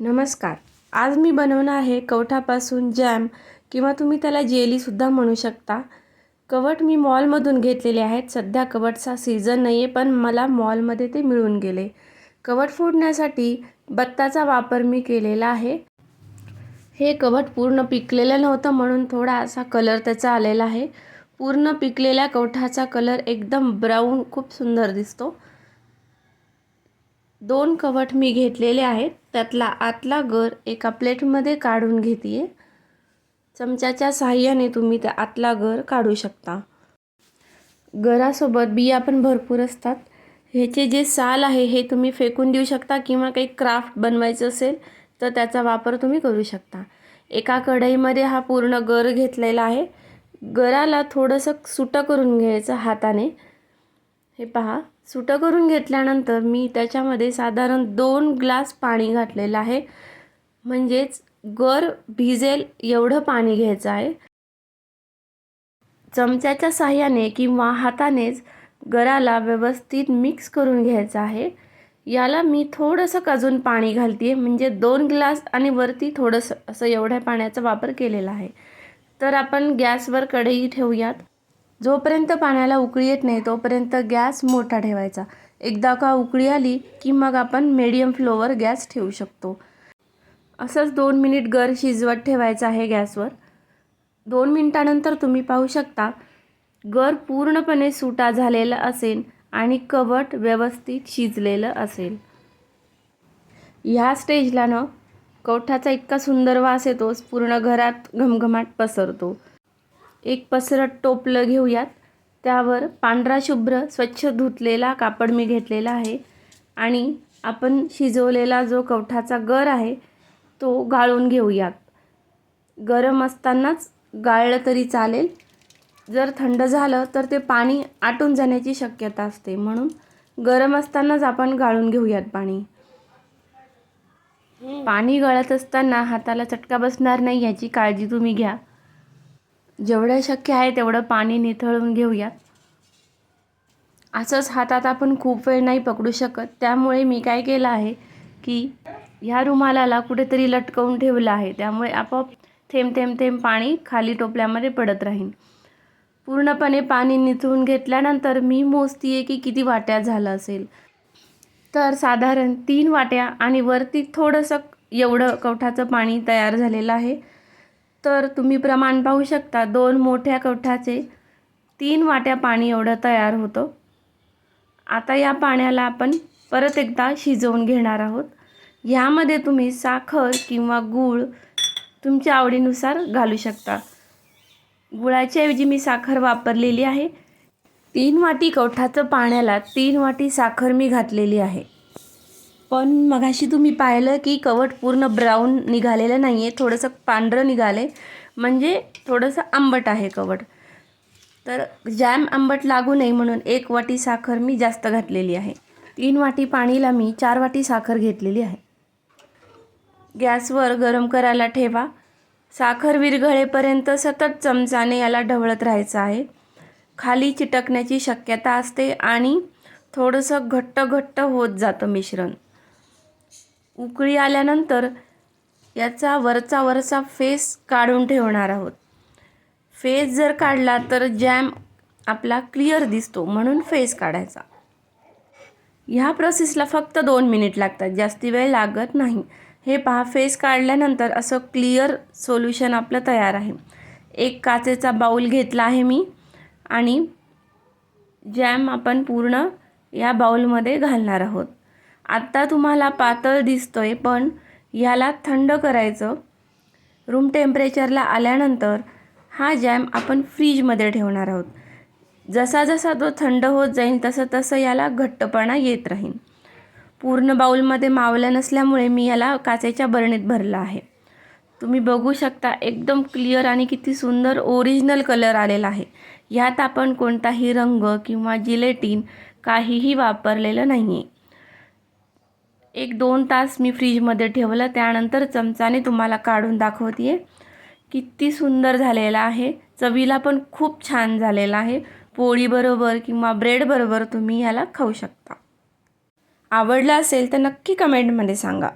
नमस्कार. आज मी बनवणार आहे कवठापासून जॅम किंवा तुम्ही त्याला जेलीसुद्धा म्हणू शकता. कवट मी मॉलमधून घेतलेले आहेत. सध्या कवटचा सीझन नाही आहे पण मला मॉलमध्ये ते मिळून गेले. कवट फोडण्यासाठी बत्ताचा वापर मी केलेला आहे. हे कवट पूर्ण पिकलेलं नव्हतं म्हणून थोडा असा कलर त्याचा आलेला आहे. पूर्ण पिकलेल्या कवठाचा कलर एकदम ब्राऊन खूप सुंदर दिसतो. दोन कवट मी घेतलेले आहेत. त्यातला आतला गर एका प्लेटमध्ये काढून घेते चमच्याच्या सहाय्याने तुम्ही त्या आतला गर काढू शकता. गरासोबत बिया पण भरपूर असतात. ह्याचे जे साल आहे हे तुम्ही फेकून देऊ शकता किंवा काही क्राफ्ट बनवायचं असेल तर त्याचा वापर तुम्ही करू शकता. एका कढईमध्ये हा पूर्ण गर घेतलेला आहे. गराला थोडंसं सुटं करून घ्यायचं हाताने. हे पहा. सुटं करून घेतल्यानंतर मी त्याच्यामध्ये साधारण दोन ग्लास पाणी घातलेलं आहे. म्हणजेच गर भिजेल एवढं पाणी घ्यायचं आहे. चमच्याच्या साह्याने किंवा हातानेच गराला व्यवस्थित मिक्स करून घ्यायचं आहे. याला मी थोडंसं अजून पाणी घालते म्हणजे दोन ग्लास आणि वरती थोडंसं असं एवढ्या पाण्याचा वापर केलेला आहे. तर आपण गॅसवर कढई ठेवूयात. जोपर्यंत पाण्याला उकळी येत नाही तोपर्यंत गॅस मोठा ठेवायचा. एकदा का उकळी आली की मग आपण मीडियम फ्लोवर गॅस ठेवू शकतो. असंच दोन मिनिट गर शिजवत ठेवायचं आहे गॅसवर. दोन मिनटानंतर तुम्ही पाहू शकता गर पूर्णपणे सुटा झालेला असेल आणि कवट व्यवस्थित शिजलेलं असेल. ह्या स्टेजला ना कवठाचा इतका सुंदर वास येतोच पूर्ण घरात घमघमाट पसरतो. एक पसरट टोपलं घेऊयात. त्यावर पांढरा शुभ्र स्वच्छ धुतलेला कापड मी घेतलेला आहे. आणि आपण शिजवलेला जो कवठाचा गर आहे तो गाळून घेऊयात. गरम असतानाच गाळलं तरी चालेल. जर थंड झालं तर ते पाणी आटून जाण्याची शक्यता असते. म्हणून गरम असतानाच आपण गाळून घेऊयात पाणी. पाणी गळत असताना हाताला चटका बसणार नाही याची काळजी तुम्ही घ्या. जेवढं शक्य आहे तेवढं पाणी निथळून घेऊयात असंच हातात आपण खूप वेळ नाही पकडू शकत. त्यामुळे मी काय केलं आहे की ह्या रुमालाला कुठेतरी लटकवून ठेवलं आहे. त्यामुळे आपोआप थेंब थेंब थेंब पाणी खाली टोपल्यामध्ये पडत राहील पूर्णपणे पाणी निथळून घेतल्यानंतर मी मोजती आहे की किती वाट्या झालं असेल. तर साधारण तीन वाट्या आणि वरती थोडंसं एवढं कवठाचं पाणी तयार झालेलं आहे. तर तुम्ही प्रमाण पाहू शकता दोन मोठ्या कवठाचे तीन वाट्या पाणी एवढं तयार होतं. आता या पाण्याला आपण परत एकदा शिजवून घेणार आहोत. ह्यामध्ये तुम्ही साखर किंवा गूळ तुमच्या आवडीनुसार घालू शकता. गुळाच्याऐवजी मी साखर वापरलेली आहे. तीन वाटी कवठाचं पाण्याला तीन वाटी साखर मी घातलेली आहे. पण मगाशी तुम्ही पाहिलं की कवट पूर्ण ब्राऊन निघालेलं नाही आहे थोडंसं पांढरं निघाले म्हणजे थोडंसं आंबट आहे कवट. तर जॅम आंबट लागू नये म्हणून एक वाटी साखर मी जास्त घातलेली आहे. तीन वाटी पाणीला मी चार वाटी साखर घेतलेली आहे. गॅसवर गरम करायला ठेवा. साखर विरघळेपर्यंत सतत चमचाने याला ढवळत राहायचं आहे. खाली चिटकण्याची शक्यता असते आणि थोडंसं घट्ट घट्ट होत जातं मिश्रण. उकळी आल्यानंतर याचा वरचा वरचा फेस काढून ठेवणार आहोत. फेस जर काढला तर जॅम आपला क्लिअर दिसतो म्हणून फेस काढायचा. ह्या प्रोसेसला फक्त दोन मिनिट लागतात जास्ती वेळ लागत नाही. हे पहा फेस काढल्यानंतर असं क्लिअर सोल्युशन आपलं तयार आहे. एक काचेचा बाऊल घेतला आहे मी आणि जॅम आपण पूर्ण या बाऊलमध्ये घालणार आहोत. आत्ता तुम्हाला पातळ दिसतोय पण याला थंड करायचं. रूम टेम्परेचरला आल्यानंतर हा जॅम आपण फ्रीजमध्ये ठेवणार आहोत. जसा जसा तो थंड होत जाईल तसं तसं याला घट्टपणा येत राहील. पूर्ण बाऊलमध्ये मावलं नसल्यामुळे मी याला काचेच्या बरणीत भरलं आहे. तुम्ही बघू शकता एकदम क्लिअर आणि किती सुंदर ओरिजिनल कलर आलेला आहे. यात आपण कोणताही रंग किंवा जिलेटीन काहीही वापरलेलं नाही आहे एक दोन तास मी फ्रीजमध्ये ठेवलं त्यानंतर चमचाने तुम्हाला काढून दाखवते आहे किती सुंदर झालेला आहे. चवीला पण खूप छान झालेला आहे. पोळीबरोबर किंवा ब्रेडबरोबर तुम्ही याला खाऊ शकता. आवडलं असेल तर नक्की कमेंटमध्ये सांगा.